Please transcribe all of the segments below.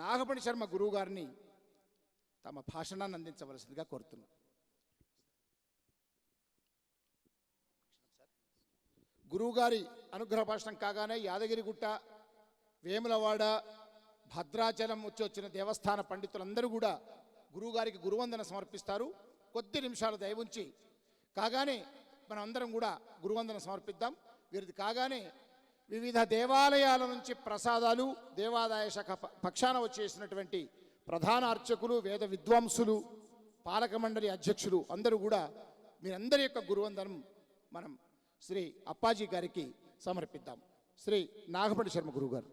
నాగపణి శర్మ గురువు గారిని తమ భాషణాన్ని అందించవలసిందిగా కోరుతున్నాం. గురువుగారి అనుగ్రహ భాషణం కాగానే యాదగిరిగుట్ట వేములవాడ భద్రాచలం వచ్చి వచ్చిన దేవస్థాన పండితులందరూ కూడా గురువుగారికి గురువందన సమర్పిస్తారు. కొద్ది నిమిషాలు దయవుంచి కాగానే మనం అందరం కూడా గురువందన సమర్పిద్దాం. వీరిది కాగానే వివిధ దేవాలయాల నుంచి ప్రసాదాలు దేవాదాయ శాఖ పక్షాన వచ్చేసినటువంటి ప్రధాన అర్చకులు వేద విద్వాంసులు పాలక మండలి అధ్యక్షులు అందరూ కూడా మీరందరి యొక్క గురువందనం మనం శ్రీ అప్పాజీ గారికి సమర్పిద్దాం. శ్రీ నాగపడి శర్మ గురువు గారు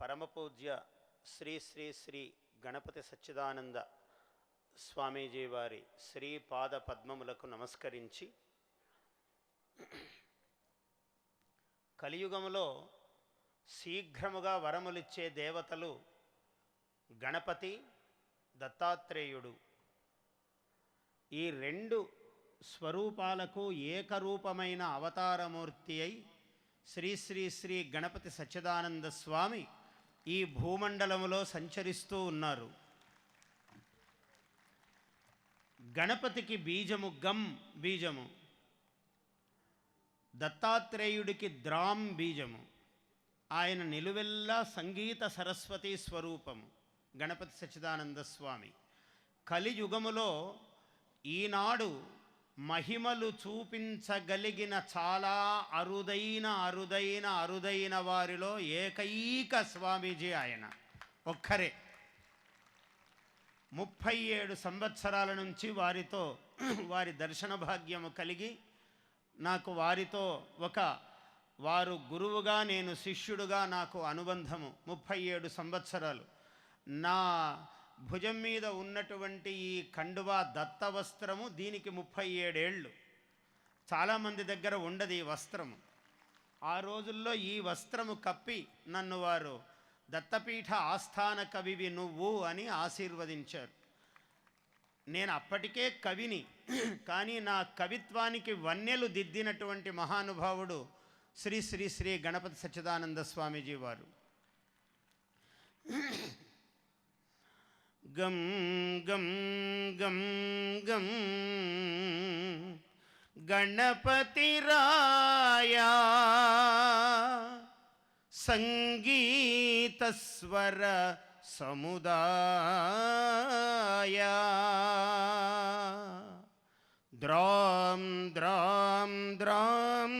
పరమపూజ్య శ్రీ శ్రీ శ్రీ గణపతి సచ్చిదానంద స్వామీజీ వారి శ్రీపాద పద్మములకు నమస్కరించి కలియుగములో శీఘ్రముగా వరములిచ్చే దేవతలు గణపతి దత్తాత్రేయుడు. ఈ రెండు స్వరూపాలకు ఏకరూపమైన అవతారమూర్తి అయి శ్రీ శ్రీ శ్రీ గణపతి సచ్చిదానంద స్వామి ఈ భూమండలములో సంచరిస్తూ ఉన్నారు. గణపతికి బీజము గం బీజము. దత్తాత్రేయుడికి ద్రాం బీజము. ఆయన నిలువెల్లా సంగీత సరస్వతి స్వరూపము. గణపతి సచ్చిదానంద స్వామి. కలియుగములో ఈనాడు మహిమలు చూపించగలిగిన చాలా అరుదైన అరుదైన అరుదైన వారిలో ఏకైక స్వామీజీ ఆయన. ఒక్కరే. ముప్పై ఏడు సంవత్సరాల నుంచి వారితో వారి దర్శన భాగ్యము కలిగి నాకు వారితో ఒక వారు గురువుగా నేను శిష్యుడుగా నాకు అనుబంధము ముప్పై ఏడు సంవత్సరాలు. నా భుజం మీద ఉన్నటువంటి ఈ కండువా దత్త వస్త్రము దీనికి ముప్పై ఏడేళ్ళు. చాలామంది దగ్గర ఉండదు ఈ వస్త్రము. ఆ రోజుల్లో ఈ వస్త్రము కప్పి నన్ను వారు దత్తపీఠ ఆస్థాన కవివి నువ్వు అని ఆశీర్వదించారు. నేను అప్పటికే కవిని కానీ నా కవిత్వానికి వన్నెలు దిద్దినటువంటి మహానుభావుడు శ్రీ శ్రీ శ్రీ గణపతి సచ్చిదానంద స్వామీజీ వారు. గం గం గం గం గణపతి రాయా సంగీత స్వర సముదాయ ద్రాం ద్రాం ద్రాం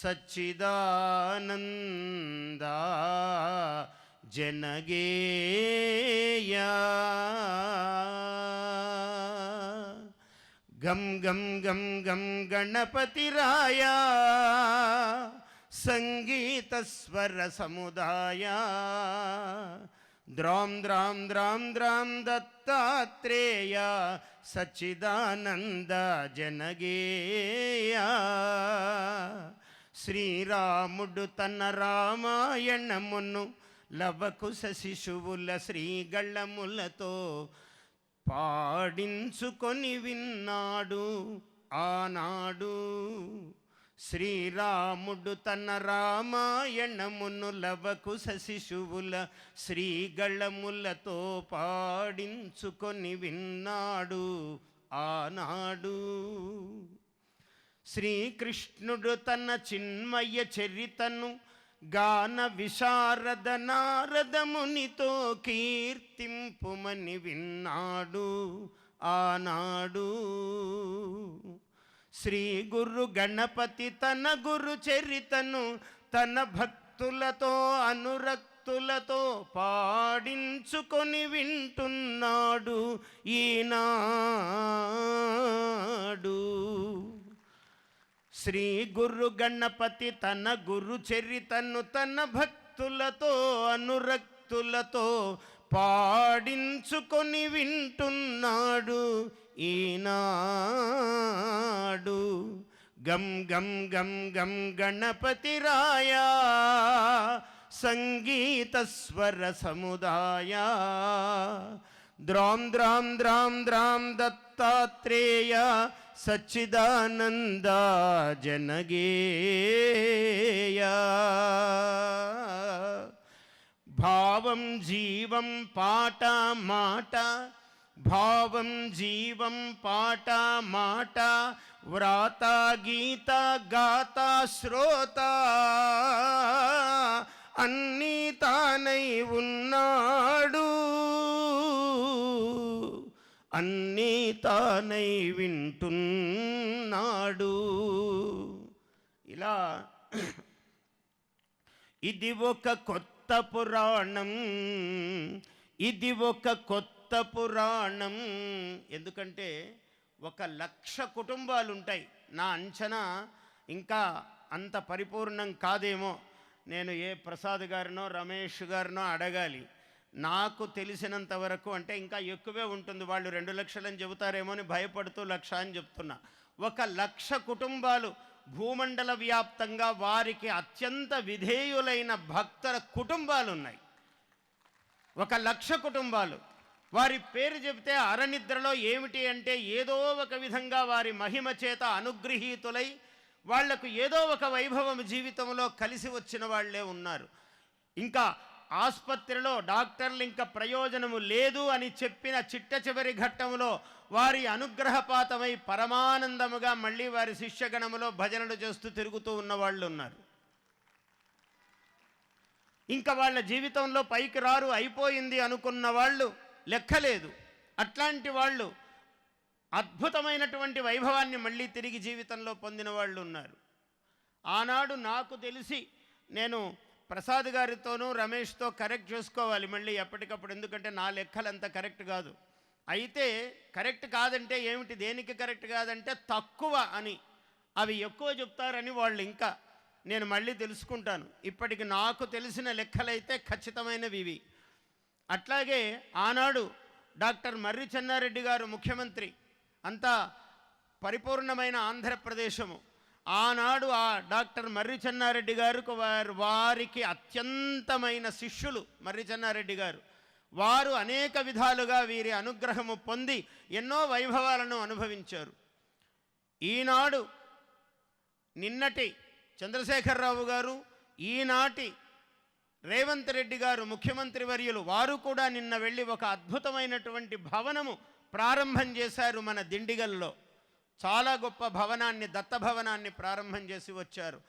ద్రాం దత్తాత్రేయ సచ్చిదానంద జనగేయ. గం గం గం గం గణపతిరాయ సంగీత స్వర సముదాయ. ద్రాం ద్రాం ద్రాం శ్రీరాముడు తన రామాయణమును లవకుశ శిశువుల శ్రీగళ్ళములతో పాడించుకొని విన్నాడు. ఆనాడు శ్రీరాముడు తన రామాయణమును లవకు శిశువుల శ్రీగళములతో పాడించుకొని విన్నాడు. ఆనాడు శ్రీకృష్ణుడు తన చిన్మయ చరితను గాన విశారద నారదమునితో కీర్తింపుమని విన్నాడు ఆనాడు. శ్రీ గురు గణపతి తన గురు చరితను తన భక్తులతో అనురక్తులతో పాడించుకొని వింటున్నాడు ఈనాడు. శ్రీ గురు గణపతి తన గురు చరితను తన భక్తులతో అనురక్తులతో పాడించుకొని వింటున్నాడు ఈనాడు. గం గం గం గం గణపతి రాయా సంగీత స్వర సముదాయ. ద్రాం ద్రాం ద్రాం ద్రాం దత్తాత్రేయ సచ్చిదానంద జనగేయ. భావం జీవం పాట మాట భావం జీవం పాట మాట వ్రాత గీత గాత శ్రోత. అన్నీ తానై ఉన్నాడు. అన్నీ తానై వింటున్నాడు. ఇలా ఇది ఒక కొత్త పురాణం ఇది ఒక కొత్త పురాణం. ఎందుకంటే ఒక లక్ష కుటుంబాలు ఉంటాయి నా అంచనా ఇంకా అంత పరిపూర్ణం కాదేమో. నేను ఏ ప్రసాద్ గారినో రమేష్ గారినో అడగాలి. నాకు తెలిసినంత వరకు అంటే ఇంకా ఎక్కువే ఉంటుంది. వాళ్ళు రెండు లక్షలని చెబుతారేమో అని భయపడుతూ లక్ష అని చెప్తున్నా. ఒక లక్ష కుటుంబాలు భూమండల వ్యాప్తంగా వారికి అత్యంత విధేయులైన భక్తుల కుటుంబాలు ఉన్నాయి ఒక లక్ష కుటుంబాలు. వారి పేరు చెబితే అరనిద్రలో ఏమిటి అంటే ఏదో ఒక విధంగా వారి మహిమ చేత అనుగ్రహీతులై వాళ్ళకు ఏదో ఒక వైభవం జీవితంలో కలిసి వచ్చిన వాళ్ళే ఉన్నారు. ఇంకా ఆసుపత్రిలో డాక్టర్లు ఇంకా ప్రయోజనము లేదు అని చెప్పిన చిట్ట చివరి ఘట్టంలో వారి అనుగ్రహపాతమై పరమానందముగా మళ్ళీ వారి శిష్యగణములో భజనలు చేస్తూ తిరుగుతూ ఉన్న వాళ్ళు ఉన్నారు. ఇంకా వాళ్ళ జీవితంలో పైకి రారు అయిపోయింది అనుకున్న వాళ్ళు లెక్కలేదు. అట్లాంటి వాళ్ళు అద్భుతమైనటువంటి వైభవాన్ని మళ్ళీ తిరిగి జీవితంలో పొందిన వాళ్ళు ఉన్నారు. ఆనాడు నాకు తెలిసి నేను ప్రసాద్ గారితోనూ రమేష్తో కరెక్ట్ చేసుకోవాలి మళ్ళీ ఎప్పటికప్పుడు ఎందుకంటే నా లెక్కలు అంత కరెక్ట్ కాదు. అయితే కరెక్ట్ కాదంటే ఏమిటి దేనికి కరెక్ట్ కాదంటే తక్కువ అని. అవి ఎక్కువ చెప్తారని వాళ్ళు ఇంకా నేను మళ్ళీ తెలుసుకుంటాను. ఇప్పటికి నాకు తెలిసిన లెక్కలైతే ఖచ్చితమైనవి ఇవి. అట్లాగే ఆనాడు డాక్టర్ మర్రి చెన్నారెడ్డి గారు ముఖ్యమంత్రి అంతా పరిపూర్ణమైన ఆంధ్రప్రదేశము. ఆనాడు ఆ డాక్టర్ మర్రి చెన్నారెడ్డి వారు వారికి అత్యంతమైన శిష్యులు మర్రి చెన్నారెడ్డి గారు. వారు అనేక విధాలుగా వీరి అనుగ్రహము పొంది ఎన్నో వైభవాలను అనుభవించారు. ఈనాడు నిన్నటి చంద్రశేఖరరావు గారు ఈనాటి రేవంత్ రెడ్డి గారు ముఖ్యమంత్రి వర్యులు వారు కూడా నిన్న వెళ్ళి ఒక అద్భుతమైనటువంటి భవనము ప్రారంభం చేశారు మన దిండిగల్లో. చాలా గొప్ప భవనాన్ని దత్త భవనాన్ని ప్రారంభం చేసి వచ్చారు.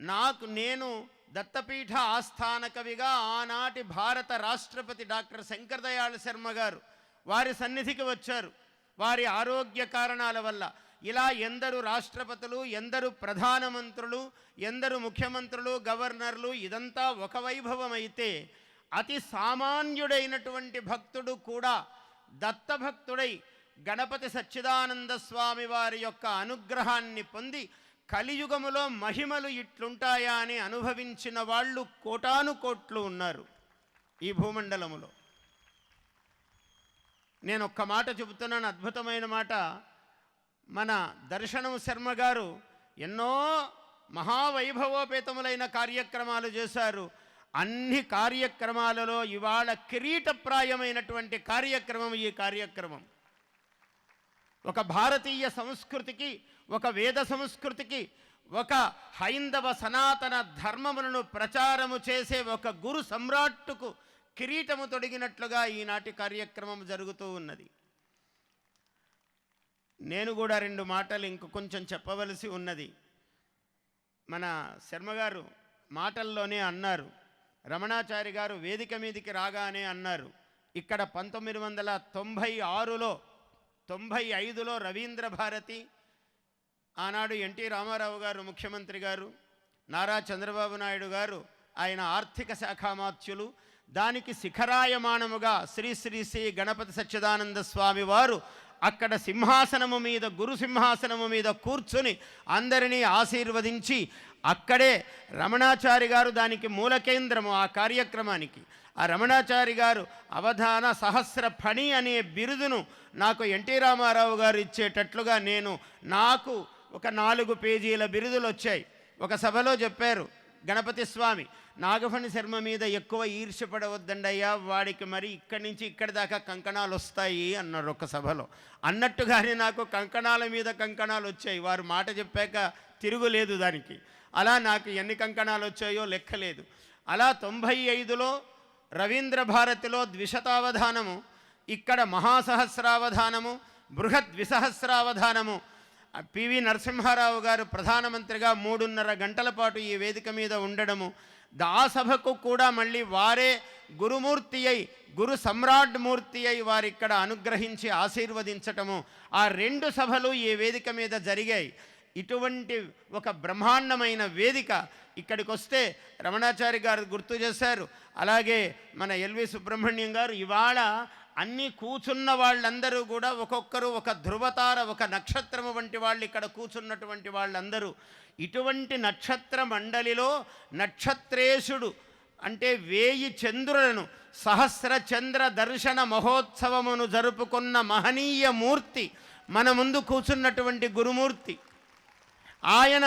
నాకు నేను దత్తపీఠ ఆస్థాన కవిగా ఆనాటి భారత రాష్ట్రపతి డాక్టర్ శంకర్దయాళ శర్మ గారు వారి సన్నిధికి వచ్చారు. వారి ఆరోగ్య కారణాల వల్ల ఇలా ఎందరు రాష్ట్రపతులు ఎందరు ప్రధానమంత్రులు ఎందరు ముఖ్యమంత్రులు గవర్నర్లు ఇదంతా ఒక వైభవం అయితే అతి సామాన్యుడైనటువంటి భక్తుడు కూడా దత్తభక్తుడై గణపతి సచ్చిదానంద స్వామి వారి యొక్క అనుగ్రహాన్ని పొంది కలియుగములో మహిమలు ఇట్లుంటాయా అని అనుభవించిన వాళ్ళు కోటాను కోట్లు ఉన్నారు ఈ భూమండలములో. నేను ఒక్క మాట చెబుతున్నాను అద్భుతమైన మాట. మన దర్శనం శర్మ గారు ఎన్నో మహావైభవోపేతములైన కార్యక్రమాలు చేశారు. అన్ని కార్యక్రమాలలో ఇవాళ కిరీటప్రాయమైనటువంటి కార్యక్రమం ఈ కార్యక్రమం. ఒక భారతీయ సంస్కృతికి ఒక వేద సంస్కృతికి ఒక హైందవ సనాతన ధర్మములను ప్రచారము చేసే ఒక గురు సమ్రాట్టుకు కిరీటము తొడిగినట్లుగా ఈనాటి కార్యక్రమం జరుగుతూ ఉన్నది. నేను కూడా రెండు మాటలు ఇంక కొంచెం చెప్పవలసి ఉన్నది. మన శర్మగారు మాటల్లోనే అన్నారు. రమణాచారి గారు వేదిక మీదికి రాగానే అన్నారు. ఇక్కడ పంతొమ్మిది వందల తొంభై ఆరులో తొంభై ఐదులో రవీంద్ర భారతి ఆనాడు ఎన్టీ రామారావు గారు ముఖ్యమంత్రి గారు నారా చంద్రబాబు నాయుడు గారు ఆయన ఆర్థిక శాఖామాత్యులు దానికి శిఖరాయమానముగా శ్రీ శ్రీ శ్రీ గణపతి సచ్చిదానంద స్వామి వారు అక్కడ సింహాసనము మీద గురు సింహాసనము మీద కూర్చుని అందరినీ ఆశీర్వదించి అక్కడే రమణాచారి గారు దానికి మూల కేంద్రము ఆ కార్యక్రమానికి. ఆ రమణాచారి గారు అవధాన సహస్ర ఫణి అనే బిరుదును నాకు ఎన్టీ రామారావు గారు ఇచ్చేటట్లుగా నేను నాకు ఒక నాలుగు పేజీల బిరుదులు వచ్చాయి. ఒక సభలో చెప్పారు గణపతి స్వామి నాగఫణి శర్మ మీద ఎక్కువ ఈర్ష్యపడవద్దండయ్యా వాడికి మరి ఇక్కడి నుంచి ఇక్కడి దాకా కంకణాలు వస్తాయి అన్నారు ఒక సభలో. అన్నట్టుగానే నాకు కంకణాల మీద కంకణాలు వచ్చాయి. వారు మాట చెప్పాక తిరుగులేదు దానికి. అలా నాకు ఎన్ని కంకణాలు వచ్చాయో లెక్కలేదు అలా తొంభై ఐదులో రవీంద్ర భారతిలో ద్విశతావధానము ఇక్కడ మహాసహస్రావధానము బృహద్విసహస్రావధానము పివి నరసింహారావు గారు ప్రధానమంత్రిగా మూడున్నర గంటల పాటు ఈ వేదిక మీద ఉండడము ఆ సభకు కూడా మళ్ళీ వారే గురుమూర్తి అయి గురు సమ్రాట్ మూర్తి అయి వారు ఇక్కడ అనుగ్రహించి ఆశీర్వదించటము ఆ రెండు సభలు ఈ వేదిక మీద జరిగాయి. ఇటువంటి ఒక బ్రహ్మాండమైన వేదిక ఇక్కడికి వస్తే రమణాచారి గారు గుర్తు చేశారు. అలాగే మన ఎల్వి సుబ్రహ్మణ్యం గారు ఇవాళ అన్నీ కూర్చున్న వాళ్ళందరూ కూడా ఒక్కొక్కరు ఒక ధృవతార ఒక నక్షత్రము వంటి వాళ్ళు ఇక్కడ కూర్చున్నటువంటి వాళ్ళందరూ. ఇటువంటి నక్షత్ర మండలిలో నక్షత్రేశుడు అంటే వేయి చంద్రులను సహస్ర చంద్ర దర్శన మహోత్సవమును జరుపుకున్న మహనీయ మూర్తి మన ముందు కూర్చున్నటువంటి గురుమూర్తి. ఆయన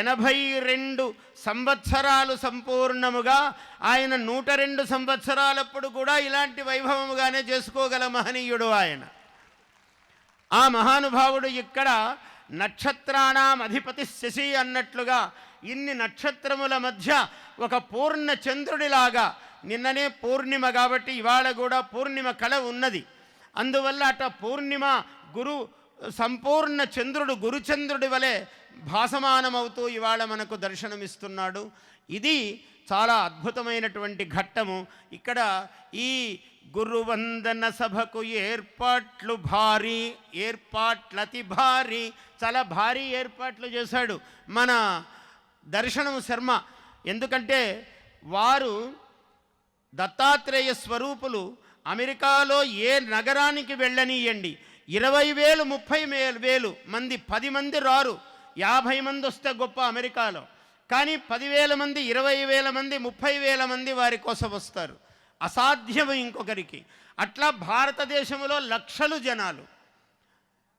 ఎనభై రెండు సంవత్సరాలు సంపూర్ణముగా ఆయన నూట రెండు సంవత్సరాలప్పుడు కూడా ఇలాంటి వైభవముగానే చేసుకోగల మహనీయుడు ఆయన. ఆ మహానుభావుడు ఇక్కడ నక్షత్రాణం అధిపతి శశి అన్నట్లుగా ఇన్ని నక్షత్రముల మధ్య ఒక పూర్ణ చంద్రుడిలాగా నిన్ననే పూర్ణిమ కాబట్టి ఇవాళ కూడా పూర్ణిమ కళ ఉన్నది. అందువల్ల అట పూర్ణిమ గురు సంపూర్ణ చంద్రుడు గురుచంద్రుడి వలె భాసమానమవుతూ ఇవాళ మనకు దర్శనమిస్తున్నాడు. ఇది చాలా అద్భుతమైనటువంటి ఘట్టము. ఇక్కడ ఈ గురువందన సభకు ఏర్పాట్లు భారీ ఏర్పాట్లు అతి భారీ చాలా భారీ ఏర్పాట్లు చేశాడు మన దర్శనం శర్మ. ఎందుకంటే వారు దత్తాత్రేయ స్వరూపులు అమెరికాలో ఏ నగరానికి వెళ్ళనీయండి? ఇరవై వేలు ముప్పై వేలు మంది పది మంది రారు. యాభై మంది వస్తే గొప్ప అమెరికాలో. కానీ పదివేల మంది ఇరవై వేల మంది ముప్పై వేల మంది వారి కోసం వస్తారు. అసాధ్యం ఇంకొకరికి. అట్లా భారతదేశంలో లక్షలు జనాలు.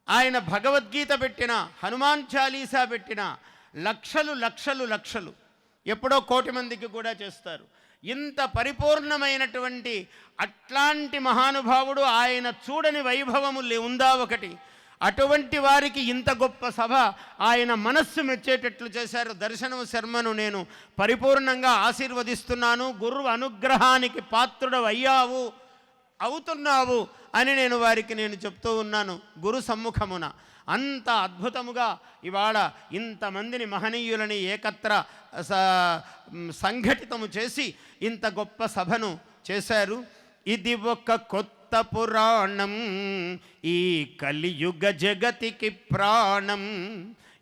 ఆయన భగవద్గీత పెట్టిన హనుమాన్ చాలీసా పెట్టిన లక్షలు లక్షలు లక్షలు ఎప్పుడో కోటి మందికి కూడా చేస్తారు. ఇంత పరిపూర్ణమైనటువంటి అట్లాంటి మహానుభావుడు ఆయన చూడని వైభవము లే- ఉందా ఒకటి? అటువంటి వారికి ఇంత గొప్ప సభ ఆయన మనస్సు మెచ్చేటట్లు చేశారు. దర్శనం శర్మను నేను పరిపూర్ణంగా ఆశీర్వదిస్తున్నాను. గురువు అనుగ్రహానికి పాత్రుడు అయ్యావు అవుతున్నావు అని నేను వారికి నేను చెప్తూ ఉన్నాను. గురు సమ్ముఖమున. అంత అద్భుతముగా ఇవాళ ఇంతమందిని మహనీయులని ఏకత్ర సంఘటితము చేసి ఇంత గొప్ప సభను చేశారు. ఇది ఒక కొత్త పురాణం. ఈ కలియుగ జగతికి ప్రాణం.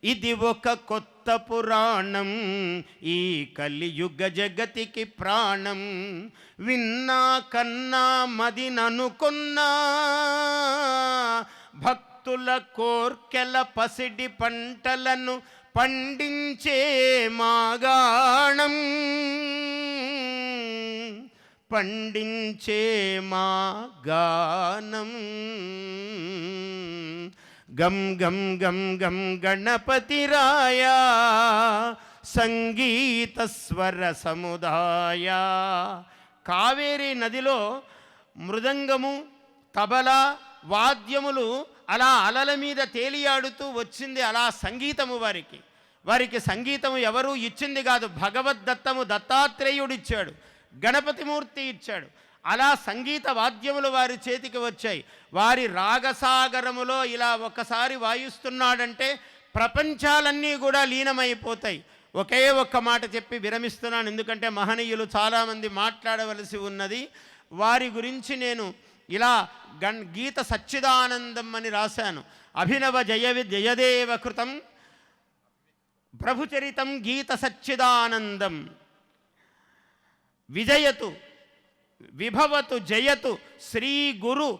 ఇది ఒక కొత్త పురాణం. ఈ కలియుగ జగతికి ప్రాణం. విన్నా కన్నా మదిననుకున్నా భక్తుల కోర్కెల పసిడి పంటలను పండించే మాగాణం. పండించే మా గానం గం గం గం గం గణపతి రాయ సంగీత స్వర సముదాయ. కావేరీ నదిలో మృదంగము తబలా వాద్యములు అలా అలల మీద తేలియాడుతూ వచ్చింది అలా సంగీతము వారికి. వారికి సంగీతము ఎవరు ఇచ్చింది కాదు. భగవద్దత్తము దత్తాత్రేయుడిచ్చాడు. గణపతిమూర్తి ఇచ్చాడు. అలా సంగీత వాద్యములు వారి చేతికి వచ్చాయి. వారి రాగసాగరములో ఇలా ఒకసారి వాయిస్తున్నాడంటే ప్రపంచాలన్నీ కూడా లీనమైపోతాయి. ఒకే ఒక్క మాట చెప్పి విరమిస్తున్నాను. ఎందుకంటే మహనీయులు చాలామంది మాట్లాడవలసి ఉన్నది. వారి గురించి నేను ఇలా గణ్ గీత సచ్చిదానందం అని రాశాను. అభినవ జయ జయదేవ కృతం ప్రభుచరితం గీత సచ్చిదానందం. విజయతు విభవతు జయతు శ్రీ గురు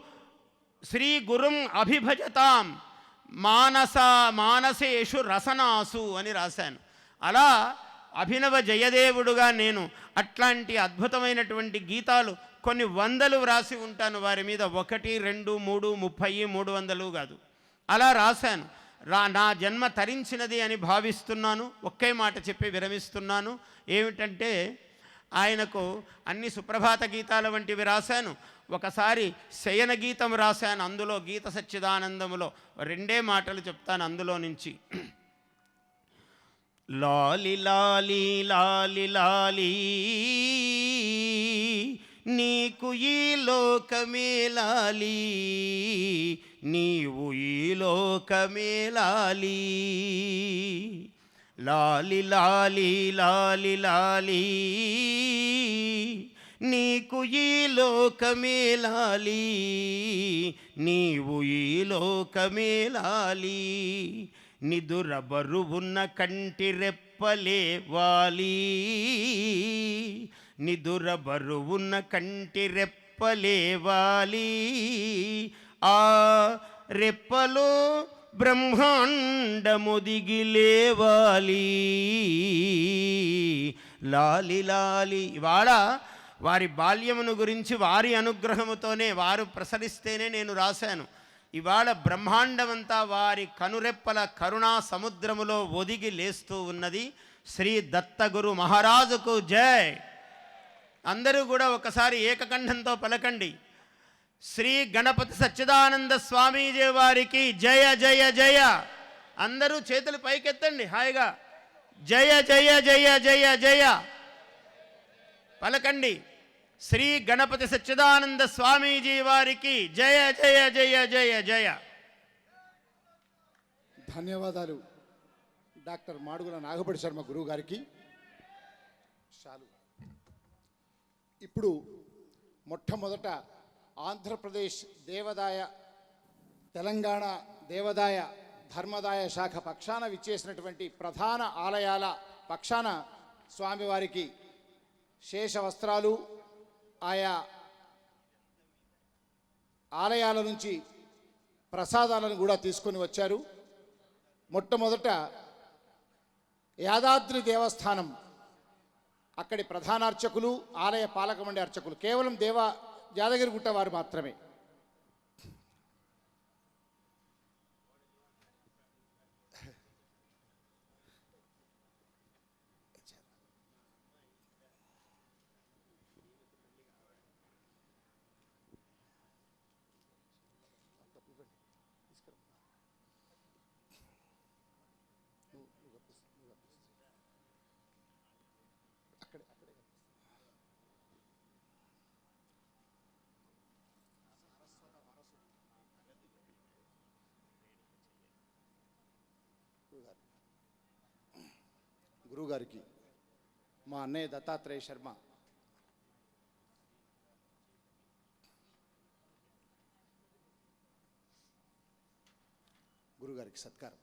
శ్రీ గురుం అభిభజతాం మానస మానసేషు రసనాసు అని రాశాను. అలా అభినవ జయదేవుడుగా నేను అట్లాంటి అద్భుతమైనటువంటి గీతాలు కొన్ని వందలు వ్రాసి ఉంటాను వారి మీద. ఒకటి రెండు మూడు ముప్పై మూడు వందలు కాదు. అలా రాశాను. రా నా జన్మ తరించినది అని భావిస్తున్నాను. ఒకే మాట చెప్పి విరమిస్తున్నాను. ఏమిటంటే ఆయనకు అన్ని సుప్రభాత గీతాల వంటివి రాశాను. ఒకసారి శయన గీతం రాశాను. అందులో గీత సచ్చిదానందములో రెండే మాటలు చెప్తాను అందులో నుంచి. లాలి లాలి లాలి లాలి. నీకు ఈ లోకమేలాలి నీవు ఈ లోకమేలాలి లాలి. లాలి లాలి లాలి నీకు ఈ లోకమేలాలి నీవు ఈ లోకమేలాలి నిదుర బరువున్న కంటి రెప్పలేవాలి నిదుర బరువున్న కంటి రెప్పలేవాలి ఆ రెప్పలో బ్రహ్మాండముదిగి లేవాలి. లాలి లాలి. ఇవాళ వారి బాల్యమును గురించి వారి అనుగ్రహముతోనే వారు ప్రసరిస్తేనే నేను రాశాను. ఇవాళ బ్రహ్మాండమంతా వారి కనురెప్పల కరుణా సముద్రములో ఒదిగి లేస్తూ ఉన్నది. శ్రీ దత్తగురు మహారాజుకు జై. అందరూ కూడా ఒకసారి ఏకకంఠంతో పలకండి. శ్రీ గణపతి సచ్చిదానంద స్వామీజీ వారికి జయ జయ జయ. అందరూ చేతులు పైకెత్తండి హాయిగా. జయ జయ జయ జయ జయ. పలకండి. శ్రీ గణపతి సచ్చిదానంద స్వామీజీ వారికి జయ జయ జయ జయ జయ. ధన్యవాదాలు. డాక్టర్ మాడుగుల నాగపడి శర్మ గురువు గారికి. చాలు. ఇప్పుడు మొట్టమొదట ఆంధ్రప్రదేశ్ దేవదాయ తెలంగాణ దేవదాయ ధర్మదాయ శాఖ పక్షాన విచ్చేసినటువంటి ప్రధాన ఆలయాల పక్షాన స్వామివారికి శేష వస్త్రాలు ఆయా ఆలయాల నుంచి ప్రసాదాలను కూడా తీసుకొని వచ్చారు. మొట్టమొదట యాదాద్రి దేవస్థానం అక్కడి ప్రధాన అర్చకులు ఆలయ పాలకమండి అర్చకులు. కేవలం దేవ యాదగిరిగుట్ట వారు మాత్రమే. గురువుగారికి మా అన్నయ్య దత్తాత్రేయ శర్మ గురుగారికి సత్కారం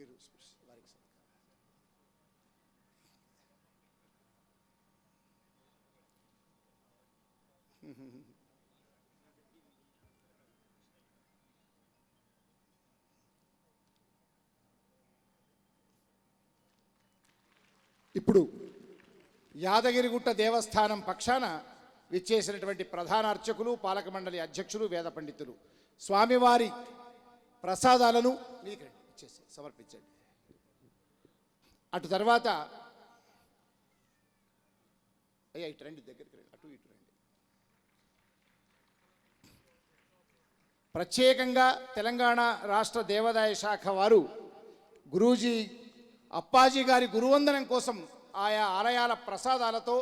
మీరు వారికి సత్కారం ఇప్పుడు యాదగిరిగుట్ట దేవస్థానం పక్షాన విచ్చేసినటువంటి ప్రధాన అర్చకులు పాలక మండలి అధ్యక్షులు వేద పండితులు. స్వామివారి ప్రసాదాలను మీదికి చేసి సమర్పించండి. అటు తర్వాత అయ్యా ఇటు రండి దగ్గరికి రండి అటు ఇటు రండి. ప్రత్యేకంగా తెలంగాణ రాష్ట్ర దేవాదాయ శాఖ వారు గురూజీ అప్పాజీ గారి గురువందనం కోసం ఆయా ఆలయాల ప్రసాదాలతో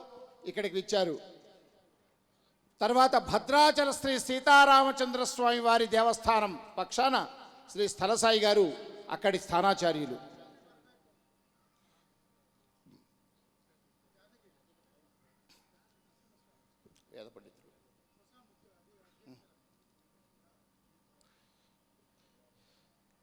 ఇక్కడికి ఇచ్చారు తర్వాత భద్రాచల శ్రీ సీతారామచంద్ర స్వామి వారి దేవస్థానం పక్షాన శ్రీ స్థలసాయి గారు అక్కడి స్థానాచార్యులు.